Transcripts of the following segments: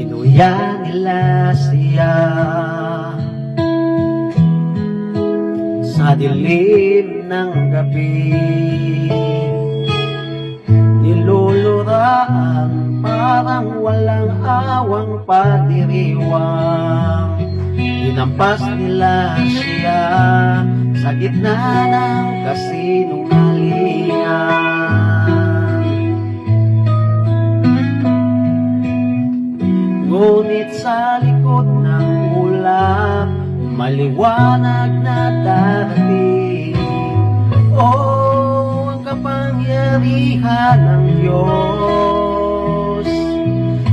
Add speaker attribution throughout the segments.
Speaker 1: Kaya nila siya Sa dilim ng gabi Niluluraan parang walang awang pagdiriwang Inampas nila siya sa gitna ng kasinungalingan Ngunit sa likod ng ulap Maliwanag na darating. Oh, ang kapangyarihan ng Diyos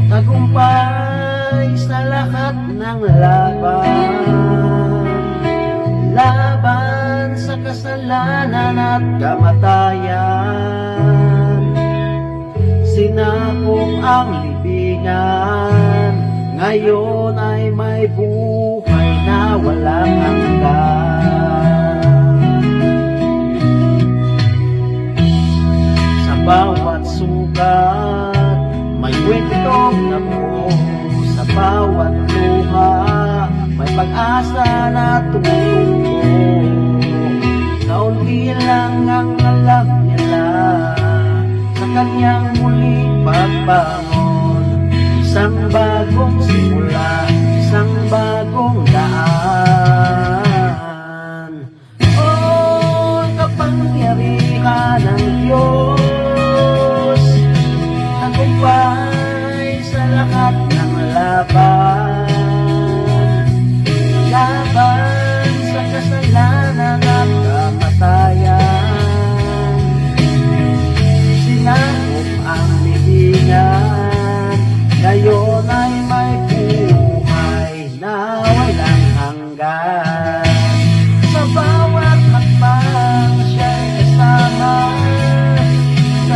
Speaker 1: Tagumpay sa lahat ng laban. Laban sa kasalanan at kamatayan. Sinakong ang libingan Ngayon ay may buhay na walang hanggan. Sa bawat sugat May kwentong nabuo. Sa bawat luha May pag-asa na tumutubo Kaunti lang ang alam nila Sa kanyang muling pagbangon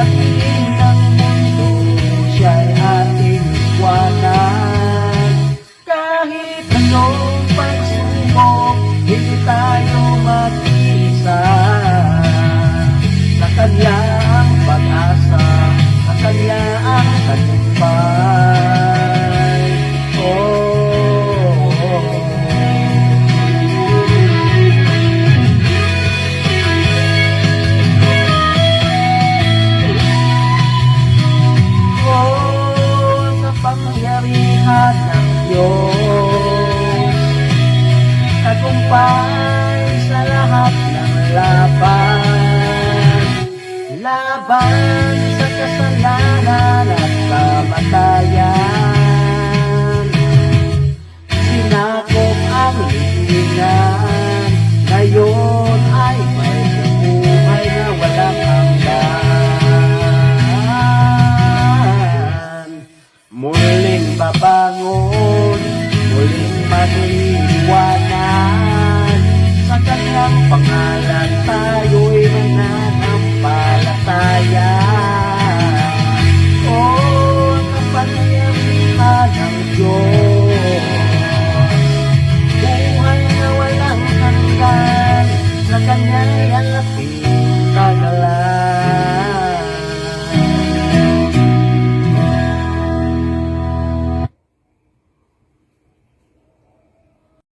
Speaker 1: Sa tingin ng mundo siya'y ating iwanan Kahit anong pagsubok Hindi tayo Laban sa kasalanan at kamatayan. Sinakop ang libingan Ngayon ay may buhay na walang hanggan. Muling babangon Muling pangalan